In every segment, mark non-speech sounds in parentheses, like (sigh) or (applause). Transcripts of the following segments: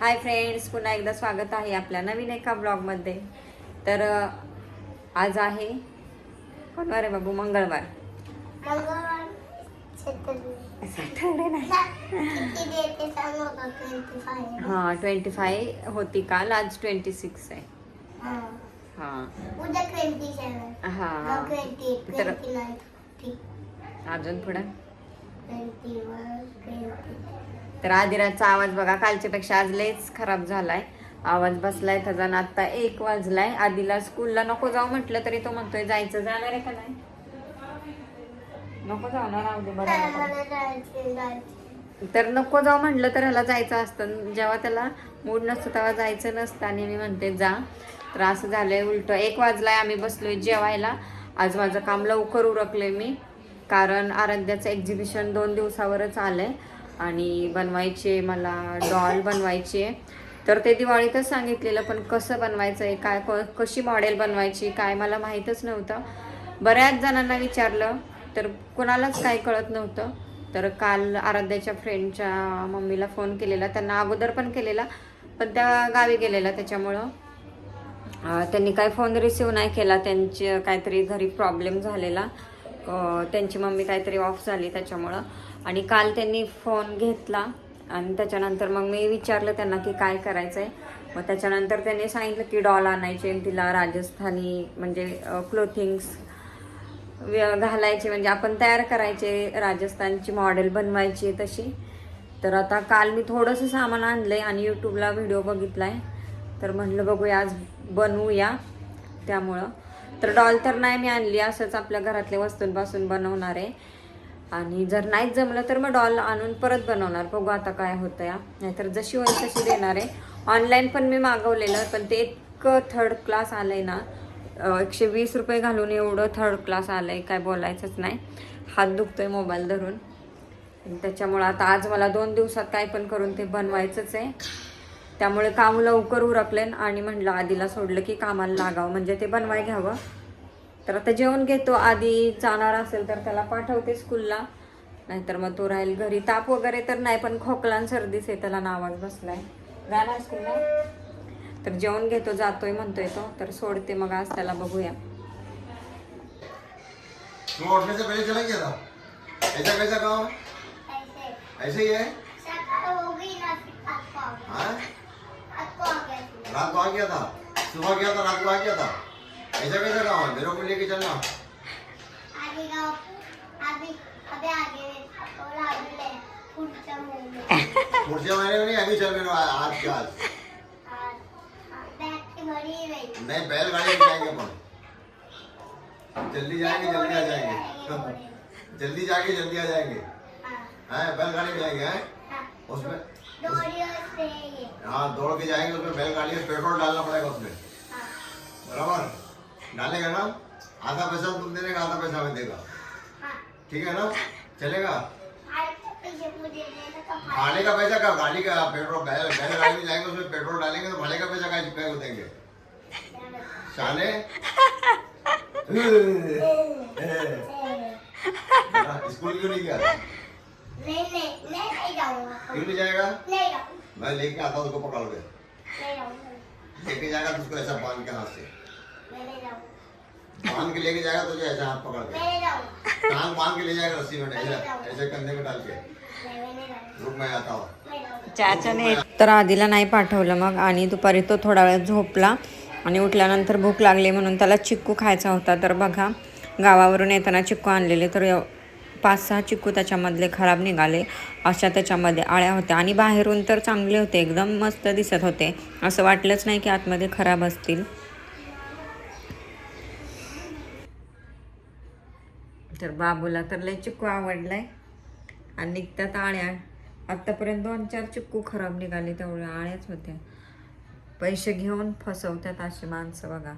Hi friends पुन्हा एकदा स्वागत आहे आपल्या नवीन एका ब्लॉगमध्ये. तर आज आहे कोणवार आहे बाबू? मंगळवार. (laughs) हां ट्वेंटी फाय होती काल आज ट्वेंटी सिक्स आहे. हां. हां. तर- अजून पुढं? तर आदिराजचा आवाज बघा कालच्यापेक्षा आज लयच खराब झालाय. आवाज बसलाय त्याचा आणि आता एक वाजलाय. आधीला स्कूलला नको जाऊ म्हटलं तरी तो म्हणतोय जायचं जाणार आहे का नाही? नको जाऊ ना राहू दे बरं तर नको जाऊ म्हटलं तर ह्याला जायचं असतं. जेव्हा त्याला मूड नसतं तेव्हा जायचं नसतं आणि मी म्हणते जा. तर असं झालंय उलट. एक वाजलाय आम्ही बसलोय जेवायला. आज माझं काम लवकर उरकलंय मी. कारण आराध्याचं एक्झिबिशन दोन दिवसावरच आलंय. आणि बनवायचे मला डॉल बनवायची. तर ते दिवाळीतच सांगितलेलं पण कसं बनवायचं आहे काय क- कशी मॉडेल बनवायची काय मला माहीतच नव्हतं. बऱ्याच जणांना विचारलं तर कुणालाच काही कळत नव्हतं. तर काल आराध्याच्या फ्रेंडच्या मम्मीला फोन केलेला त्यांना अगोदर पण केलेला पण त्या गावी गेलेला त्याच्यामुळं. त्यांनी काय फोन रिसिव्ह नाही केला त्यांचे काहीतरी घरी प्रॉब्लेम झालेला. त्यांची मम्मी काहीतरी ऑफ झाली त्याच्यामुळं. आणि काल त्यांनी फोन घेतला. आणि त्याच्यानंतर मग मी विचारलं त्यांना की काय करायचं आहे मग त्याच्यानंतर त्यांनी सांगितलं की डॉल आणायचे तिला राजस्थानी म्हणजे क्लोथिंग्स घालायचे. म्हणजे आपण तयार करायचे राजस्थानची मॉडेल बनवायची तशी. तर आता काल मी थोडंसं सामान आणलं आहे आणि यूट्यूबला व्हिडिओ बघितला आहे तर म्हणलं बघूया आज बनवूया त्यामुळं. तर डॉल तर नाही मी आणली असंच आपल्या घरातल्या वस्तूंपासून बनवणार आहे. आणि जर नाहीच जमलं तर मग डॉल आणून परत बनवणार. बघू आता काय होतं या नाहीतर जशी होईल तशी देणार आहे. ऑनलाईन पण मी मागवलेलं पण ते इतकं थर्ड क्लास आलं आहे ना एकशे वीस रुपये घालून एवढं थर्ड क्लास आलं आहे काय बोलायचंच नाही. हात दुखतोय मोबाईल धरून. त्याच्यामुळं आता आज मला दोन दिवसात काय पण करून ते बनवायचंच आहे. त्यामुळे काम लवकर उरकले आणि म्हटलं आधीला सोडलं की कामाला लागावं म्हणजे ते बनवाय घ्यावं. तर आता जेवण घेतो. आधी जाणार असेल तर त्याला पाठवते स्कूलला. नाहीतर मग तो राहील घरी. ताप वगैरे तर नाही पण खोकला आणि सर्दीच आहे त्याला नावाज बसलाय. जाणार स्कूलला? तर जेवण घेतो जातोय म्हणतोय तो. तर सोडते मग आज त्याला बघूया. ऐसा है ही? रात को आ गया था। सुबह गया था रात को आ गया था। ऐसा कैसा काम है मेरे को लेके चलना। तो पुढच्या महिन्यात नहीं चल मेरे आज आज। राहील नहीं बैलगाड़ी में जाएँगे अपन। जल्दी जाएँगे जल्दी आ जाएँगे। (laughs) जल्दी जाके जल्दी आ जाएँगे। हैं। बैलगाड़ी में जाएँगे हैं? उसमें असते ये हाँ दौड़ के जाएँगे उसमें बैलगाड़ी में पेट्रोल डालना पड़ेगा उसमें। हाँ। बराबर? डालेगा ना? आधा पैसा तुम देने का आधा पैसा मैं देगा। हाँ। ठीक है ना? चलेगा? का भाड़े का पैसा का गाड़ी का पेट्रोल बैल बैलगाड़ी में जाएँगे उसमें पेट्रोल डालेंगे तो भाड़े का पैसा का चिपका देंगे? शाने? (laughs) (laughs) स्कूल क्यों नहीं गया? नहीं नहीं मैं नहीं जाऊंगा क्यों नहीं जाएगा नहीं जाऊंगा मैं लेके आता हूँ उसको पकड़ के नहीं जाऊंगा लेके जाएगा तो उसको ऐसा बांध के हाथ से मैं नहीं जाऊंगा बांध के लेके जाएगा तुझे ऐसा हाथ पकड़ मैं के नहीं जाऊंगा टांग बांध के ले जाएगा रस्सी में ऐसे ऐसे कंधे में डाल के नहीं मैं नहीं रुक मैं आता हूँ मैं चाचाने तर आधीला नाही पाठवलं मग. आणि दुपारी तो थोडा वेळ झोपला. आणि उठल्यानंतर भूक लागली म्हणून त्याला चिक्कू खायचा होता. तर बघा गावावरून येताना चिक्कू आणलेले. तर पाच सहा चिक्कू त्याच्यामधले खराब निघाले. अशा त्याच्यामध्ये आळ्या होत्या आणि बाहेरून तर चांगले होते एकदम मस्त दिसत होते. असं वाटलंच नाही की आतमध्ये खराब असतील. तर बाबूला तर लय चिक्कू आवडलाय. आणि निघतात आळ्या. आत्तापर्यंत दोन चार चिक्कू खराब निघाले तेवढ्या आळ्याच होत्या. पैसे घेऊन फसवतात अशी माणसं बघा.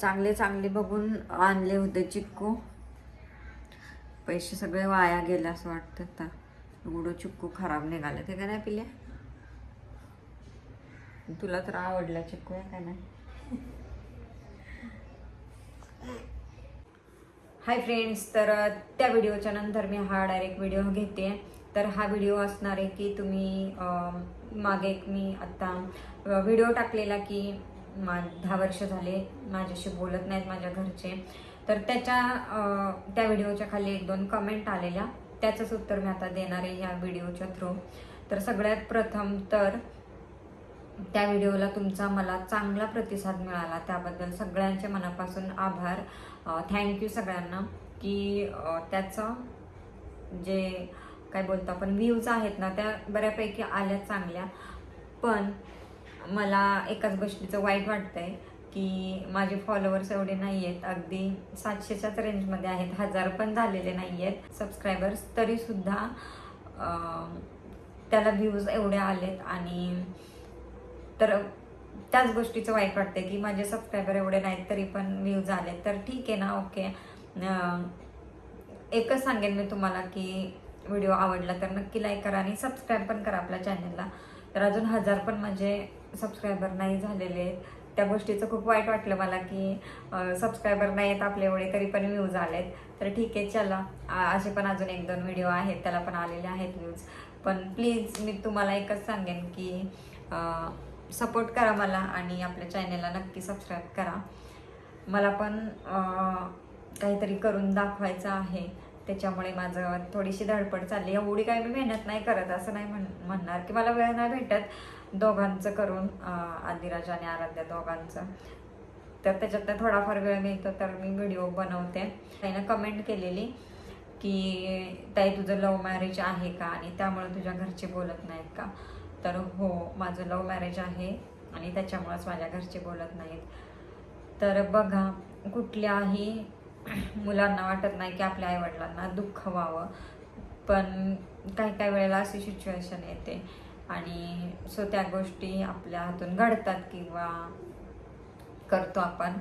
चांगले चांगले बघून आणले होते चिक्कू पैसे सगळे वाया गेले असं वाटतं आता. एवढं चिक्कू खराब निघाले. ते काय नाही पिल्या? तुला तर आवडला चिक्कू आहे का नाही? हाय फ्रेंड्स तर त्या व्हिडिओच्या नंतर मी हा डायरेक्ट व्हिडिओ घेते. तर हा व्हिडिओ असणार आहे की तुम्ही मागे एक मी आत्ता व्हिडिओ टाकलेला की मा दहा वर्ष झाले माझ्याशी बोलत नाहीत माझ्या घरचे. तर त्याच्या त्या व्हिडिओच्या खाली एक दोन कमेंट आलेल्या. त्याचंच उत्तर मी आता देणार आहे या व्हिडिओच्या थ्रू तर सगळ्यात प्रथम तर त्या व्हिडिओला तुमचा मला चांगला प्रतिसाद मिळाला. त्याबद्दल सगळ्यांचे मनापासून आभार. थँक्यू सगळ्यांना की त्याचं जे काय बोलतो आपण व्ह्यूज आहेत ना त्या बऱ्यापैकी आल्या चांगल्या. पण मला एकाच गोष्टीचं वाईट वाटतंय. की माझे फॉलोअर्स एवढे नाही आहेत अगदी सातशेच्याच रेंजमध्ये आहेत. हजार पण झालेले नाही आहेत सबस्क्रायबर्स तरीसुद्धा त्याला व्ह्यूज एवढे आलेत आणि तर त्याच गोष्टीचं वाईट वाटते की माझे सबस्क्रायबर एवढे नाहीत तरी पण व्ह्यूज आले तर ठीक आहे ना ओके एकच सांगेन मी तुम्हाला की व्हिडिओ आवडला तर नक्की लाईक करा आणि सबस्क्राईब पण करा आपल्या चॅनलला तर अजून हजार पण माझे सबस्क्रायबर नाही झालेले आहेत. त्या गोष्टीचं खूप वाईट वाटलं मला की सबस्क्रायबर नाही आहेत आपले एवढे तरी पण व्ह्यूज आलेत. तर ठीक आहे चला. असे पण अजून एक दोन व्हिडिओ आहेत त्याला पण आलेले आहेत व्ह्यूज पण प्लीज मी तुम्हाला एकच सांगेन की सपोर्ट करा मला आणि आपल्या चॅनेलला नक्की सबस्क्राईब करा. मला पण काहीतरी करून दाखवायचं आहे. त्याच्यामुळे माझं थोडीशी धडपड चालली. एवढी काही मी मेहनत नाही करत असं नाही म्हण म्हणणार की मला वेळ नाही भेटत दोघांचं करून आदिराज आणि आराध्या दोघांचं. तर त्याच्यात थोडाफार वेळ मिळतो तर मी व्हिडिओ बनवते. त्यानं कमेंट केलेली की ताई तुझं लव्ह मॅरेज आहे का? आणि त्यामुळे तुझ्या घरचे बोलत नाहीत का? तर हो माझं लव्ह मॅरेज आहे आणि त्याच्यामुळेच माझ्या घरचे बोलत नाहीत. तर बघा कुठल्याही मुलांना वाटत नाही की आपल्या आईवडिलांना दुःख व्हावं. पण काही काही वेळेला अशी सिच्युएशन येते. आणि सो त्या गोष्टी आपल्या हातून घडतात किंवा करतो आपण.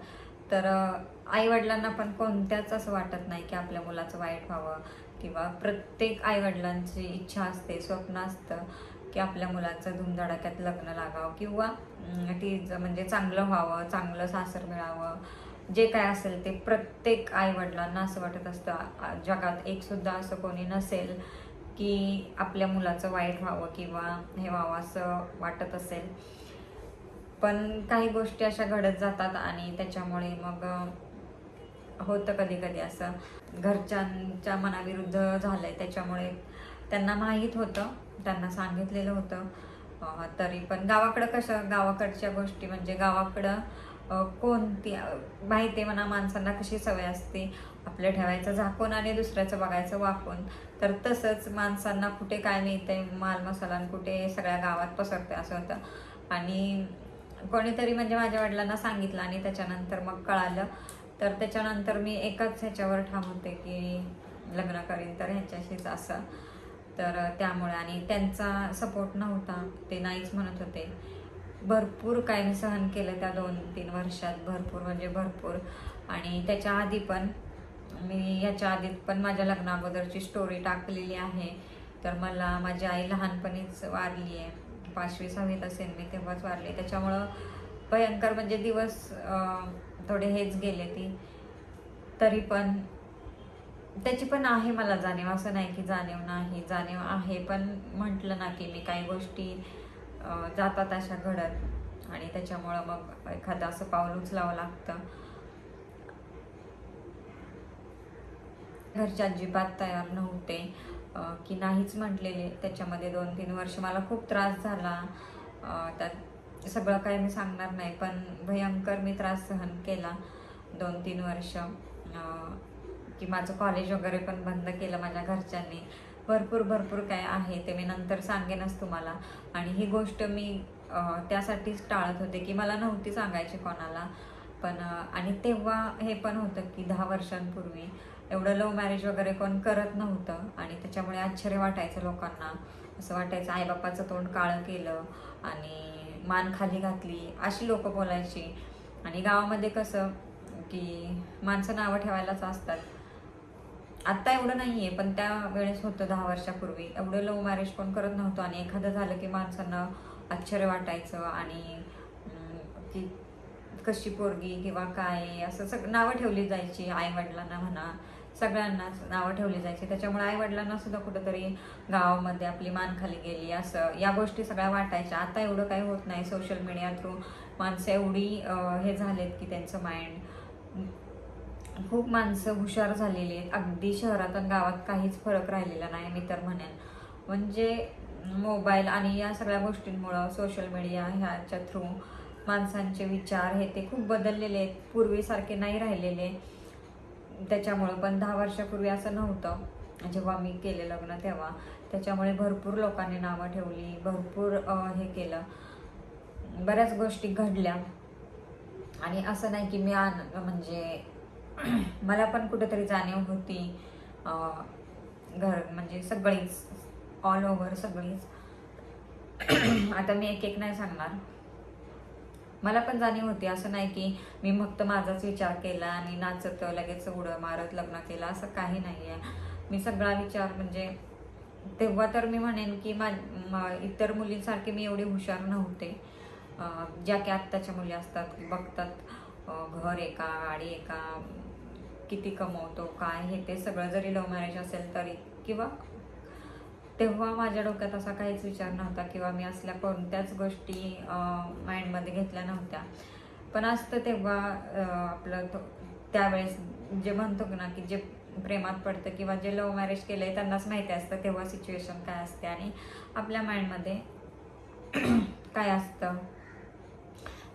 तर आईवडिलांना पण कोणत्याच असं वाटत नाही की आपल्या मुलाचं वाईट व्हावं. किंवा प्रत्येक आईवडिलांची इच्छा असते स्वप्न असतं की आपल्या मुलाचं धुमधडाक्यात लग्न लागावं. किंवा अं, ती म्हणजे चांगलं व्हावं चांगलं सासर मिळावं. जे काय असेल ते प्रत्येक आई वडिलांना असं वाटत असतं जगात एक सुद्धा असं कोणी नसेल की आपल्या मुलाचं वाईट व्हावं किंवा हे व्हावं असं वाटत असेल. पण काही गोष्टी अशा घडत जातात आणि त्याच्यामुळे मग होतं कधी कधी असं. घरच्यांच्या मनाविरुद्ध झालंय त्याच्यामुळे त्यांना माहीत होतं त्यांना सांगितलेलं होतं. तरी पण गावाकडं कसं गावाकडच्या गोष्टी म्हणजे गावाकडं कोणती माहिती आहे म्हणा माणसांना कशी सवय असते आपलं ठेवायचं झाकून आणि दुसऱ्याचं बघायचं वाकून. तर तसंच माणसांना कुठे काय मिळतंय माल मसाला कुठे सगळ्या गावात पसरते असं होतं. आणि कोणीतरी म्हणजे माझ्या वडिलांना सांगितलं आणि त्याच्यानंतर मग कळालं. तर त्याच्यानंतर मी एकाच ह्याच्यावर ठाम होते की लग्न करीन तर ह्याच्याशीच असं. तर त्यामुळे आणि त्यांचा सपोर्ट नव्हता ते नाहीच म्हणत होते. भरपूर काय मी सहन केलं त्या दोन तीन वर्षात. भरपूर म्हणजे भरपूर. आणि त्याच्या आधी पण मी याच्या आधी पण माझ्या लग्नाबद्दलची स्टोरी टाकलेली आहे. तर मला माझी आई लहानपणीच वारली आहे. पाचवी सहावीत असेल मी तेव्हाच वारली त्याच्यामुळं भयंकर म्हणजे दिवस थोडे हेच गेले ती. तरी पण त्याची पण आहे मला जाणीव. असं नाही की जाणीव नाही. जाणीव आहे पण म्हटलं ना की मी काही गोष्टी जातात अशा घडत आणि त्याच्यामुळं मग एखादं असं पाऊल उचलावं लागतं. घरच्या अजिबात तयार नव्हते. की नाहीच म्हटलेले. त्याच्यामध्ये दोन तीन वर्ष मला खूप त्रास झाला. त्यात सगळं काही मी सांगणार नाही पण भयंकर मी त्रास सहन केला दोन तीन वर्ष की माझं कॉलेज वगैरे पण बंद केलं माझ्या घरच्यांनी. भरपूर भरपूर काय आहे ते मी नंतर सांगेनच तुम्हाला. आणि ही गोष्ट मी त्यासाठीच टाळत होते की मला नव्हती सांगायची कोणाला. पण आणि तेव्हा हे पण होतं की दहा वर्षांपूर्वी एवढं लव्ह मॅरेज वगैरे कोण करत नव्हतं आणि त्याच्यामुळे आश्चर्य वाटायचं लोकांना. असं वाटायचं आईबापाचं तोंड काळं केलं आणि मान खाली घातली अशी लोक बोलायची. आणि गावामध्ये कसं की माणसं नावं ठेवायलाच असतात. आत्ता एवढं नाही आहे पण त्या वेळेस होतं दहा वर्षापूर्वी. एवढं लव्ह मॅरेज पण करत नव्हतं आणि एखादं झालं की माणसांना आश्चर्य वाटायचं आणि की कशी पोरगी किंवा काय असं सग नावं ठेवली जायची आई वडिलांना म्हणा सगळ्यांनाच नावं ठेवली जायची. त्याच्यामुळे आई वडिलांना सुद्धा कुठंतरी गावामध्ये आपली मान खाली गेली असं या गोष्टी सगळ्या वाटायच्या. आता एवढं काही होत नाही. सोशल मीडिया थ्रू माणसं एवढी हे झालेत की त्यांचं माइंड खूप माणसं हुशार झालेली आहेत. अगदी शहरात आणि गावात काहीच फरक राहिलेला नाही मी तर म्हणेन. म्हणजे मोबाईल आणि या सगळ्या गोष्टींमुळं सोशल मीडिया ह्याच्या थ्रू माणसांचे विचार हे ते खूप बदललेले आहेत. पूर्वीसारखे नाही राहिलेले. त्याच्यामुळं पण दहा वर्षापूर्वी असं नव्हतं. जेव्हा मी केले लग्न तेव्हा. त्याच्यामुळे भरपूर लोकांनी नावं ठेवली भरपूर हे केलं. बऱ्याच गोष्टी घडल्या. आणि असं नाही की मी आन म्हणजे (clears throat) मला पण कुठेतरी जाणीव होती. घर म्हणजे सगळीच ऑल ओव्हर सगळीच. (clears throat) आता मी एक एक नाही सांगणार. मला पण जाणीव होती. असं नाही की मी फक्त माझाच विचार केला आणि नाचत लगेच उडं मारत लग्न केलं. असं काही नाही आहे मी सगळा विचार म्हणजे तेव्हा तर मी म्हणेन की मा इतर मुलींसारखे मी एवढे हुशार नव्हते. ज्या की आत्ताच्या मुली असतात बघतात. घर एका गाडी एका किती कमवतो काय हे ते सगळं जरी लव्ह मॅरेज असेल तरी किंवा तेव्हा माझ्या डोक्यात असा काहीच विचार नव्हता किंवा मी असल्या कोणत्याच गोष्टी माइंडमध्ये घेतल्या नव्हत्या. पण असतं तेव्हा आपलं तो- त्यावेळेस जे म्हणतो ना की जे प्रेमात पडतं किंवा जे लव्ह मॅरेज केलं आहे त्यांनाच माहिती असतं तेव्हा सिच्युएशन काय असते आणि आपल्या माइंडमध्ये (clears throat) काय असतं.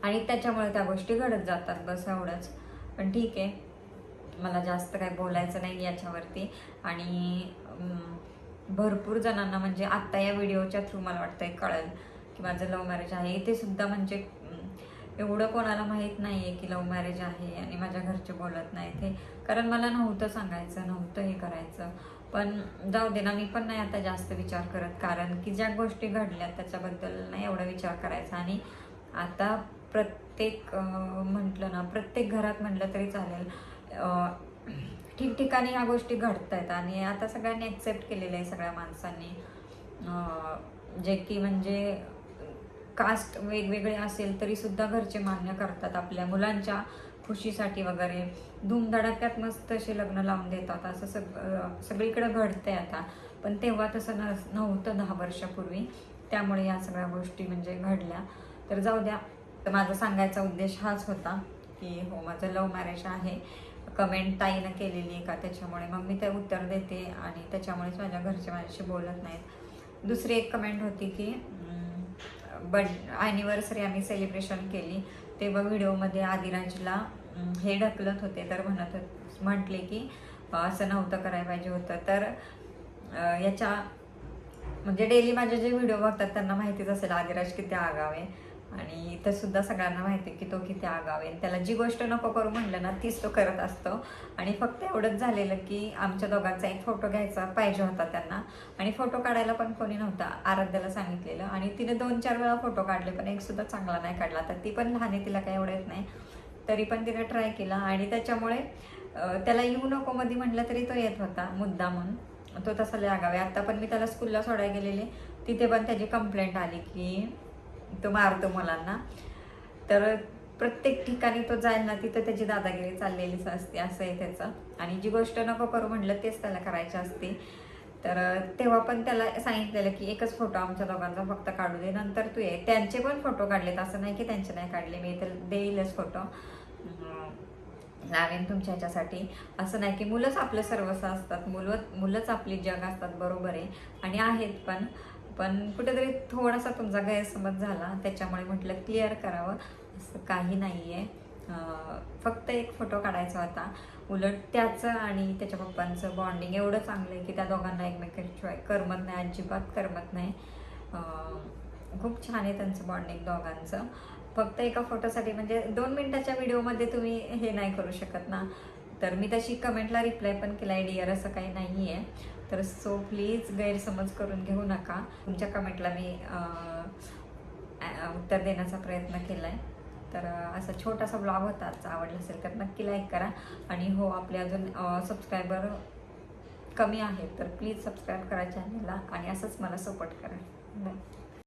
आणि त्याच्यामुळे त्या गोष्टी घडत जातात बस एवढंच. पण ठीक आहे. मला जास्त काही बोलायचं नाही याच्यावरती. आणि भरपूर जणांना म्हणजे आत्ता या व्हिडिओच्या थ्रू मला वाटतंय कळेल की माझं लव्ह मॅरेज आहे. ते सुद्धा म्हणजे एवढं कोणाला माहीत नाही आहे की लव्ह मॅरेज आहे आणि माझ्या घरचे बोलत नाही ते कारण मला नव्हतं सांगायचं नव्हतं हे करायचं. पण जाऊ दे ना मी पण नाही आता जास्त विचार करत. कारण की ज्या गोष्टी घडल्या त्याच्याबद्दल नाही एवढा विचार करायचा. आणि आता प्रत्येक म्हटलं ना प्रत्येक घरात म्हटलं तरी चालेल. ठिकठिकाणी ह्या गोष्टी घडत आहेत आणि आता सगळ्यांनी ॲक्सेप्ट केलेलं आहे सगळ्या माणसांनी. जे की म्हणजे कास्ट वेगवेगळे असेल तरीसुद्धा घरचे मान्य करतात आपल्या मुलांच्या खुशीसाठी वगैरे. धूमधडाक्यात मस्त असे लग्न लावून देतात. असं सग सगळीकडं घडतं घडतंय आता. पण तेव्हा तसं न नव्हतं दहा वर्षापूर्वी. त्यामुळे या सगळ्या गोष्टी म्हणजे घडल्या. तर जाऊ द्या. तर माझा सांगायचा उद्देश हाच होता की हो माझं लव्ह मॅरेज आहे. कमेंट ताईनं केलेली आहे का? त्याच्यामुळे मग मी ते उत्तर देते आणि त्याच्यामुळेच माझ्या घरचे माझ्याशी बोलत नाहीत. दुसरी एक कमेंट होती की बड ॲनिव्हर्सरी आम्ही सेलिब्रेशन केली. तेव्हा व्हिडिओमध्ये आदिराजला हे ढकलत होते तर म्हणत होत म्हटले की असं नव्हतं करायला पाहिजे होतं. तर याच्या म्हणजे डेली माझे जे व्हिडिओ बघतात त्यांना माहितीच असेल आदिराज किती आगाव आहे. आणि इथं सुद्धा सगळ्यांना माहिती आहे की तो किती आगाव आहे. त्याला जी गोष्ट नको करू म्हटलं ना तीच तो करत असतो. आणि फक्त एवढंच झालेलं की आमच्या दोघांचा एक फोटो घ्यायचा पाहिजे होता त्यांना. आणि फोटो काढायला पण कोणी नव्हता आराध्याला सांगितलेलं. आणि तिने दोन चार वेळा फोटो काढले पण एक सुद्धा चांगला नाही काढला. तर ती पण लहान आहे तिला काही एवढं येत नाही. तरी पण तिने ट्राय केला. आणि त्याच्यामुळे त्याला येऊ नको मध्ये म्हटलं तरी तो येत होता मुद्दा म्हणून. तो तसा लागावे आगाव आता पण मी त्याला स्कूलला सोडायला गेलेले. तिथे पण त्याची कंप्लेंट आली की तो मारतो मुलांना. तर प्रत्येक ठिकाणी तो जाईल ना तिथं त्याची दादागिरी चाललेलीच असते असं आहे त्याचं. आणि जी गोष्ट नको करू म्हटलं तेच त्याला करायची असते. तर तेव्हा पण त्याला सांगितलेलं की एकच फोटो आमच्या दोघांचा फक्त काढू दे नंतर तू ये. त्यांचे पण फोटो काढलेत असं नाही की त्यांचे नाही काढले मी तर देईलच फोटो लावेन तुमच्या ह्याच्यासाठी. असं नाही की मुलंच आपलं सर्वस्व असतात मुलं मुलंच आपली जग असतात बरोबर आहे. आणि आहेत पण. पण कुठेतरी थोडासा तुमचा गैरसमज झाला त्याच्यामुळे म्हटलं क्लिअर करावं. असं काही नाही आहे फक्त एक फोटो काढायचा होता. उलट त्याचं आणि त्याच्या पप्पांचं बॉन्डिंग एवढं चांगलं आहे की त्या दोघांना एकमेकांशिवाय करमत नाही अजिबात करमत नाही. खूप छान आहे त्यांचं बॉन्डिंग दोघांचं. फक्त एका फोटोसाठी म्हणजे दोन मिनटाच्या व्हिडिओमध्ये तुम्ही हे नाही करू शकत ना. तर मी तशी कमेंटला रिप्लाय पण केला आहे डिअर असं काही नाही आहे तर सो प्लीज गैरसमज करून घेऊ नका. तुमच्या कमेंटला मी उत्तर देण्याचा प्रयत्न केला आहे तर असा छोटासा ब्लॉग होता आजचा आवडला असेल तर नक्की लाईक करा. आणि हो आपले अजून सबस्क्रायबर कमी आहेत तर प्लीज सबस्क्राईब करा चॅनलला आणि असंच मला सपोर्ट करा. बाय